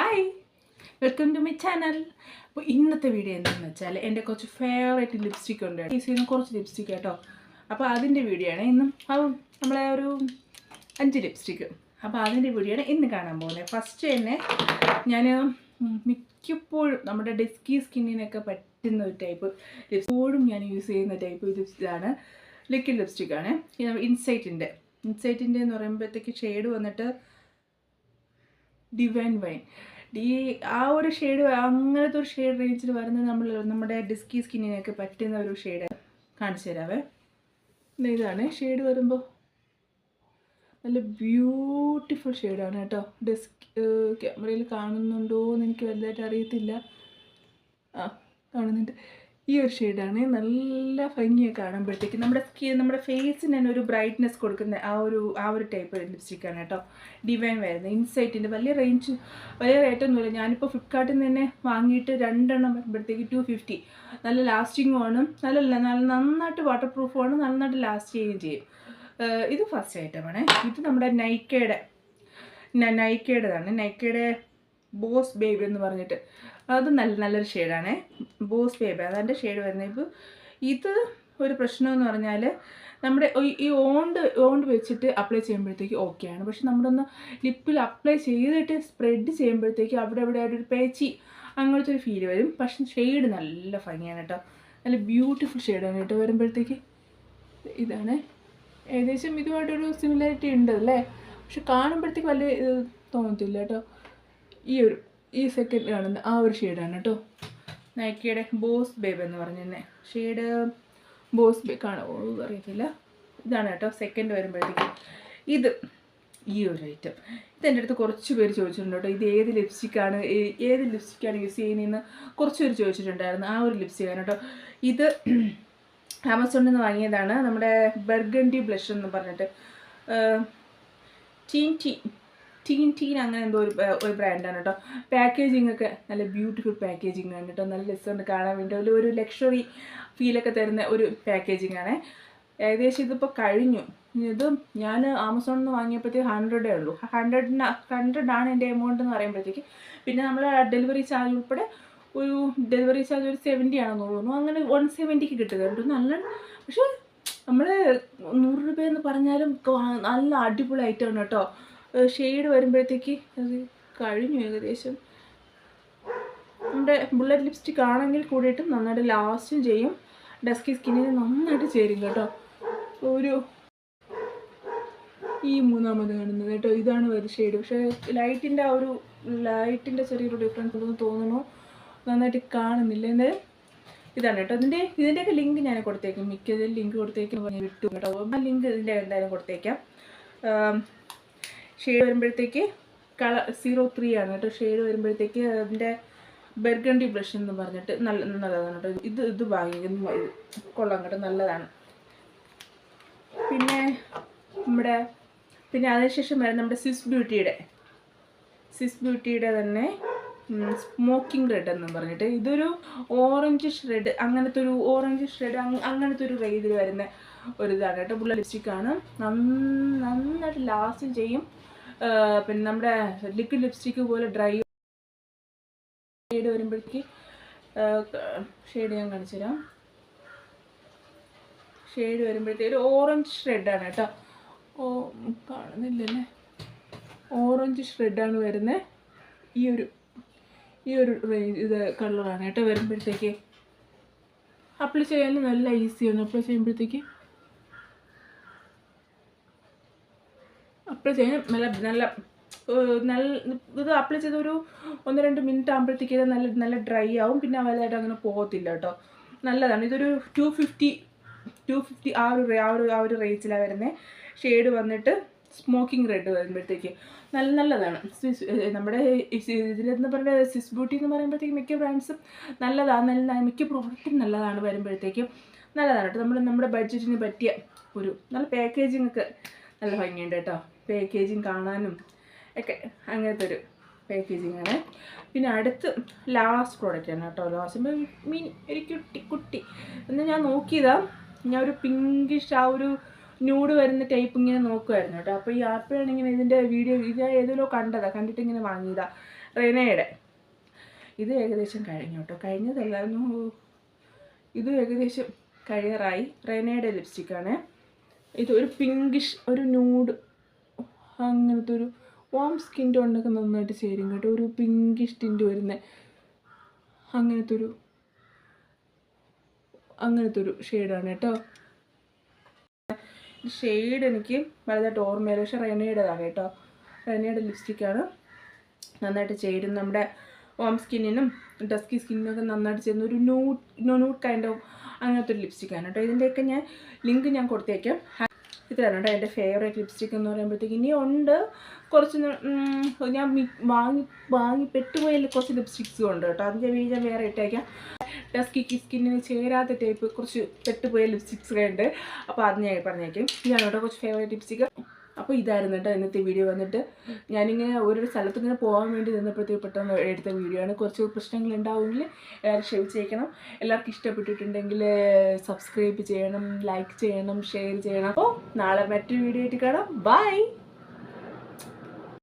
Hi welcome to my channel അപ്പോൾ ഇന്നത്തെ video എന്താണെന്ന് വെച്ചാൽ എന്റെ കുറച്ച് ഫേവറേറ്റ് ലിപ്സ്റ്റിക് ഉണ്ട്. ഈ ചെയ്യുന്ന കുറച്ച് ലിപ്സ്റ്റിക് കേട്ടോ. അപ്പോൾ അതിന്റെ വീഡിയോ ആണ് ഇന്നും. അത് നമ്മളെ ഒരു അഞ്ച് ലിപ്സ്റ്റിക്ക് അപ്പോൾ അതിന്റെ വീഡിയോ ആണ് ഇന്ന് കാണാൻ പോകുന്നത്. ഫസ്റ്റ് തന്നെ ഞാൻ മിക്കപ്പോഴും നമ്മുടെ ഡെസ്കി സ്കിന്നിനൊക്കെ പറ്റുന്ന ഒരു ടൈപ്പ് എപ്പോഴും ഞാൻ യൂസ് ചെയ്യുന്ന ടൈപ്പ് ലിപ്സ്റ്റിക്കാണ് ലിക്വിഡ് ലിപ്സ്റ്റിക്കാണ് ഇൻസൈറ്റിന്റെ ഇൻസൈറ്റിന്റെ എന്ന് പറയുമ്പോഴത്തേക്ക് ഷെയ്ഡ് വന്നിട്ട് ഡിവൈൻ വൈൻ ഈ ആ ഒരു ഷെയ്ഡ് അങ്ങനത്തെ ഒരു ഷെയ്ഡ് റേഞ്ചിൽ വരുന്നത് നമ്മൾ നമ്മുടെ ഡിസ്കി സ്കിന്നിനൊക്കെ പറ്റുന്ന ഒരു ഷെയ്ഡ് കാണിച്ചു തരാവേ. ഇതാണ്. ഷെയ്ഡ് വരുമ്പോൾ നല്ല ബ്യൂട്ടിഫുൾ ഷെയ്ഡാണ് കേട്ടോ. ഡെസ്ക് ക്യാമറയിൽ കാണുന്നുണ്ടോ എന്ന് എനിക്ക് വലുതായിട്ട് അറിയത്തില്ല. ആ കാണുന്നുണ്ട്. ഈ ഒരു ഷെയ്ഡാണ് നല്ല ഭംഗിയൊക്കെ കാണുമ്പോഴത്തേക്ക് നമ്മുടെ സ്കിൻ നമ്മുടെ ഫേസിന് തന്നെ ഒരു ബ്രൈറ്റ്നെസ് കൊടുക്കുന്ന ആ ഒരു ആ ഒരു ടൈപ്പ് ലിപ്സ്റ്റിക്കാണ് കേട്ടോ. ഡിവൈൻ വരുന്നത് ഇൻസൈറ്റിന്റെ വലിയ റേഞ്ച് വലിയ റേറ്റ് ഒന്നുമില്ല. ഞാനിപ്പോൾ ഫ്ലിപ്കാർട്ടിൽ നിന്ന് തന്നെ വാങ്ങിയിട്ട് രണ്ടെണ്ണം വരുമ്പോഴത്തേക്ക് ടു ഫിഫ്റ്റി നല്ല ലാസ്റ്റിങ്ങും ആണ്. നല്ല നല്ല നന്നായിട്ട് വാട്ടർ പ്രൂഫുമാണ് നന്നായിട്ട് ലാസ്റ്റ് ചെയ്യുകയും ചെയ്യും. ഇത് ഫസ്റ്റ് ഐറ്റമാണ് ഇത് നമ്മുടെ നൈക്കയുടെ നൈക്കയുടേതാണ് നൈക്കയുടെ ബോസ് ബേബി എന്ന് പറഞ്ഞിട്ട്. അത് നല്ല നല്ലൊരു ഷെയ്ഡാണ്. ബോസ് പേപ്പർ അതെന്റെ ഷെയ്ഡ് വരുന്നത്. ഇപ്പോൾ ഇത് ഒരു പ്രശ്നമെന്ന് പറഞ്ഞാൽ നമ്മുടെ ഈ- ഓണ്ട് ഓണ്ട് വെച്ചിട്ട് അപ്ലൈ ചെയ്യുമ്പോഴത്തേക്ക് ഓക്കെയാണ്. പക്ഷെ നമ്മളൊന്ന് ലിപ്പിൽ അപ്ലൈ ചെയ്തിട്ട് സ്പ്രെഡ് ചെയ്യുമ്പോഴത്തേക്ക് അവിടെ അവിടെ ഒരു പേച്ചി അങ്ങനത്തെ ഒരു ഫീൽ വരും. പക്ഷെ ഷെയ്ഡ് നല്ല ഭംഗിയാണ് കേട്ടോ. നല്ല ബ്യൂട്ടിഫുൾ ഷെയ്ഡാണ് കേട്ടോ വരുമ്പോഴത്തേക്ക്. ഇതാണ്. ഏകദേശം ഇതുമായിട്ടൊരു സിമിലാരിറ്റി ഉണ്ട് അല്ലേ പക്ഷെ കാണുമ്പോഴത്തേക്ക് വലിയ തോന്നത്തില്ല കേട്ടോ. ഈ ഒരു ഈ സെക്കൻഡ് കാണുന്ന ആ ഒരു ഷെയ്ഡാണ് കേട്ടോ നൈക്കിയുടെ ബോസ് ബേബ് എന്ന് പറഞ്ഞ ഷെയ്ഡ് ബോസ് ബേ കാണുമോ അറിയത്തില്ല. ഇതാണ് കേട്ടോ സെക്കൻഡ് വരുമ്പോഴത്തേക്ക്. ഇത് ഈ ഒരു ഐറ്റം ഇത് എന്റെ അടുത്ത് കുറച്ച് പേര് ചോദിച്ചിട്ടുണ്ട് കേട്ടോ ഇത് ഏത് ലിപ്സ്റ്റിക്കാണ് ഏത് ലിപ്സ്റ്റിക്കാണ് യൂസ് ചെയ്യുന്നതെന്ന് കുറച്ച് പേര് ചോദിച്ചിട്ടുണ്ടായിരുന്നു. ആ ഒരു ലിപ്സ്റ്റിക്കാണ് കേട്ടോ ഇത് ആമസോണിൽ നിന്ന് വാങ്ങിയതാണ്. നമ്മുടെ ബർഗണ്ടി ബ്ലഷ് എന്ന് പറഞ്ഞിട്ട് ടീൻ ടീ ടീൻ ടീൻ അങ്ങനെ എന്തോ ഒരു ഒരു ബ്രാൻഡാണ് കേട്ടോ പാക്കേജിംഗ് ഒക്കെ നല്ല ബ്യൂട്ടിഫുൾ പാക്കേജിംഗ് ആണ് കേട്ടോ നല്ല രസമുണ്ട് കാണാൻ വേണ്ടി. ഒരു ഒരു ലക്ഷറി ഫീലൊക്കെ തരുന്ന ഒരു പാക്കേജിംഗ് ആണ്. ഏകദേശം ഇതിപ്പോൾ കഴിഞ്ഞു. ഇത് ഞാൻ ആമസോണിൽ നിന്ന് വാങ്ങിയപ്പോഴത്തേക്ക് ഹൺഡ്രഡേ ഉള്ളൂ. ഹൺഡ്രഡിന് ഹൺഡ്രഡ് ആണ് എന്റെ എമൗണ്ട് എന്ന് പറയുമ്പോഴത്തേക്ക്. പിന്നെ നമ്മൾ ഡെലിവറി ചാർജ് ഉൾപ്പെടെ ഒരു ഡെലിവറി ചാർജ് ഒരു സെവന്റി ആണെന്ന് തോന്നുന്നു. അങ്ങനെ വൺ സെവന്റിക്ക് കിട്ടുന്നുണ്ട് നല്ല പക്ഷേ നമ്മൾ നൂറ് രൂപയെന്ന് പറഞ്ഞാലും നല്ല അടിപൊളി ഐറ്റമാണ് കേട്ടോ ഷെയ്ഡ് വരുമ്പോഴത്തേക്ക് അത് കഴിഞ്ഞു ഏകദേശം. നമ്മുടെ ബുള്ളറ്റ് ലിപ്സ്റ്റിക് ആണെങ്കിൽ കൂടിയിട്ടും നന്നായിട്ട് ലാസ്റ്റും ചെയ്യും. ഡസ്കി സ്കിന്നിന് നന്നായിട്ട് ചേരും കേട്ടോ. ഒരു ഈ മൂന്നാമത് കാണുന്നത് കേട്ടോ. ഇതാണ് ഒരു ഷെയ്ഡ് പക്ഷേ ലൈറ്റിന്റെ ആ ഒരു ലൈറ്റിന്റെ ചെറിയൊരു ഡിഫറൻസ് ഉണ്ടെന്ന് തോന്നുന്നു. നന്നായിട്ട് കാണുന്നില്ല. എന്ത് ഇതാണ് കേട്ടോ. ഇതിന്റെ ഇതിന്റെയൊക്കെ ലിങ്ക് ഞാൻ കൊടുത്തേക്കും. മിക്കതിൽ ലിങ്ക് കൊടുത്തേക്കും. വിട്ടു കേട്ടോ. ആ ലിങ്ക് ഇതിന്റെ എന്തായാലും കൊടുത്തേക്കാം. ഷെയ്ഡ് വരുമ്പോഴത്തേക്ക് കളർ സീറോ ത്രീ ആണ് കേട്ടോ. ഷെയ്ഡ് വരുമ്പോഴത്തേക്ക് അതിന്റെ ബെർഗണ്ടി ബ്ലഷ് എന്ന് പറഞ്ഞിട്ട് നല്ല നല്ലതാണ് കേട്ടോ. ഇത് ഇത് വാങ്ങി ഇത് കൊള്ളാം കേട്ടോ. നല്ലതാണ്. പിന്നെ നമ്മുടെ പിന്നെ അതിനുശേഷം വരുന്ന നമ്മുടെ സിസ് ബ്യൂട്ടിയുടെ സിസ് ബ്യൂട്ടിയുടെ തന്നെ സ്മോക്കിംഗ് റെഡ് എന്ന് പറഞ്ഞിട്ട്. ഇതൊരു ഓറഞ്ച് ഷ്രെഡ് അങ്ങനത്തെ ഒരു ഓറഞ്ച് ഷ്രെഡ് അങ്ങനത്തെ ഒരു റേതിൽ വരുന്ന ഒരു ഇതാണ് കേട്ടോ. ബുള്ള ലിപ്സ്റ്റിക്കാണ് നന്നായിട്ട് ലാസ്റ്റ് ചെയ്യും. പിന്നെ നമ്മുടെ ലിക്വിഡ് ലിപ്സ്റ്റിക്ക് പോലെ ഡ്രൈ ഷെയ്ഡ് വരുമ്പോഴേക്ക് ഷെയ്ഡ് ഞാൻ കാണിച്ചു തരാം. ഷെയ്ഡ് വരുമ്പോഴത്തേക്ക് ഒരു ഓറഞ്ച് ഷ്രെഡാണ് കേട്ടോ. ഓ കാണുന്നില്ലല്ലേ? ഓറഞ്ച് ഷ്രെഡാണ് വരുന്നത് ഈ ഒരു ഈ ഒരു ഇത് കളറാണ് കേട്ടോ വരുമ്പോഴത്തേക്ക്. അപ്ലൈ ചെയ്യാൻ നല്ല ഈസിയാണ് അപ്ലൈ ചെയ്യുമ്പോഴത്തേക്ക് അപ്ലൈ ചെയ്യാൻ നല്ല നല്ല നല്ല ഇത് അപ്ലൈ ചെയ്തൊരു ഒന്ന് രണ്ട് മിനിറ്റ് ആകുമ്പോഴത്തേക്ക് നല്ല നല്ല ഡ്രൈ ആവും. പിന്നെ വലുതായിട്ട് അങ്ങനെ പോകത്തില്ല കേട്ടോ. നല്ലതാണ്. ഇതൊരു ടു ഫിഫ്റ്റി ടു ഫിഫ്റ്റി ആ ഒരു ആ ഒരു ആ ഒരു റേഞ്ചിലാണ് വരുന്നത് ഷെയ്ഡ് വന്നിട്ട് സ്മോക്കിംഗ് റെഡ് വരുമ്പോഴത്തേക്ക്. നല്ല നല്ലതാണ്. നമ്മുടെ ഇതിലെന്ന് പറയുന്നത് സിസ് ബ്യൂട്ടി എന്ന് പറയുമ്പോഴത്തേക്ക് മിക്ക ബ്രാൻഡ്സും നല്ലതാണ്. നല്ല മിക്ക പ്രോഡക്റ്റും നല്ലതാണ് വരുമ്പോഴത്തേക്കും. നല്ലതാണ് കേട്ടോ. നമ്മൾ നമ്മുടെ ബഡ്ജറ്റിന് പറ്റിയ ഒരു നല്ല പാക്കേജിങ് ഒക്കെ നല്ല ഭംഗിയുണ്ട് കേട്ടോ. പാക്കേജിങ് കാണാനും ഒക്കെ അങ്ങനത്തെ ഒരു പാക്കേജിങ് ആണ്. പിന്നെ അടുത്ത് ലാസ്റ്റ് പ്രോഡക്റ്റ് ആണ് കേട്ടോ. ലാസ്റ്റ് മീൻ ഒരു കുട്ടി കുട്ടി. എന്ന് ഞാൻ നോക്കിയതാ. ഞാൻ ഒരു പിങ്കിഷ് ആ ഒരു ന്യൂഡ് വരുന്ന ടൈപ്പ് ഇങ്ങനെ നോക്കുമായിരുന്നു കേട്ടോ. അപ്പോൾ ഈ ആപ്പിളാണ് ഇങ്ങനെ ഇതിന്റെ വീഡിയോ ഇത് ഏതെങ്കിലും കണ്ടതാണ് കണ്ടതാ. കണ്ടിട്ട് ഇങ്ങനെ വാങ്ങിയതാ. റെനയുടെ. ഇത് ഏകദേശം കഴിഞ്ഞു കേട്ടോ. കഴിഞ്ഞതല്ലായിരുന്നു ഇത് ഏകദേശം കഴിയാറായി റെനയുടെ ലിപ്സ്റ്റിക്കാണ് ഇത് ഒരു പിങ്കിഷ് ഒരു ന്യൂഡ് അങ്ങനത്തെ ഒരു വാം സ്കിൻ ടോണിനൊക്കെ നന്നായിട്ട് ചേരും കേട്ടോ. ഒരു പിങ്കിഷ് ടിന്റ് വരുന്ന അങ്ങനത്തെ ഒരു അങ്ങനത്തെ ഒരു ഷെയ്ഡാണ് കേട്ടോ. ഷെയ്ഡ് എനിക്ക് വലുതായിട്ട് ഓർമ്മയില്ല. പക്ഷെ റെനയുടേതാണ് കേട്ടോ. റെനയുടെ ലിപ്സ്റ്റിക്കാണ് നന്നായിട്ട് ചേരും. നമ്മുടെ വാം സ്കിന്നിനും ഡസ്കി സ്കിന്നിനൊക്കെ നന്നായിട്ട് ചേരുന്ന ഒരു ന്യൂട്ട് ന്യൂഡ് കൈൻഡ് ഓഫ് അങ്ങനത്തെ ഒരു ലിപ്സ്റ്റിക്കാണ് കേട്ടോ. ഇതിന്റെയൊക്കെ ഞാൻ ലിങ്ക് ഞാൻ കൊടുത്തേക്കാം. ഇതാണ് കേട്ടോ എന്റെ ഫേവറേറ്റ് ലിപ്സ്റ്റിക് എന്ന് പറയുമ്പോഴത്തേക്ക് ഇനി ഉണ്ട്. കുറച്ച് ഞാൻ വാങ്ങി വാങ്ങി പെട്ടുപോയ കുറച്ച് ലിപ്സ്റ്റിക്സും ഉണ്ട് കേട്ടോ. അതിന്റെ വീ ഞാൻ വേറെ ഇട്ടേക്കാം. ഡസ്കിക്ക് സ്കിന്നിന് ചേരാത്ത ടൈപ്പ് കുറച്ച് പെട്ടുപോയ ലിപ്സ്റ്റിക്സ് ഉണ്ട്. അപ്പോൾ അത് ഞാൻ പറഞ്ഞേക്കും. ഇതാണ് കേട്ടോ കുറച്ച് ഫേവറേറ്റ് ലിപ്സ്റ്റിക്ക് അപ്പോൾ ഇതായിരുന്നു കേട്ടോ ഇന്നത്തെ വീഡിയോ വന്നിട്ട് ഞാനിങ്ങനെ ഓരോ സ്ഥലത്ത് ഇങ്ങനെ പോകാൻ വേണ്ടി നിന്നപ്പോഴത്തേക്ക് പെട്ടെന്ന് എടുത്ത വീഡിയോ ആണ്. കുറച്ച് പ്രശ്നങ്ങൾ ഉണ്ടാവുമെങ്കിൽ എല്ലാവരും ക്ഷമിച്ചേക്കണം. എല്ലാവർക്കും ഇഷ്ടപ്പെട്ടിട്ടുണ്ടെങ്കിൽ സബ്സ്ക്രൈബ് ചെയ്യണം ലൈക്ക് ചെയ്യണം ഷെയർ ചെയ്യണം. അപ്പോൾ നാളെ മറ്റൊരു വീഡിയോ ആയിട്ട് കാണാം. ബൈ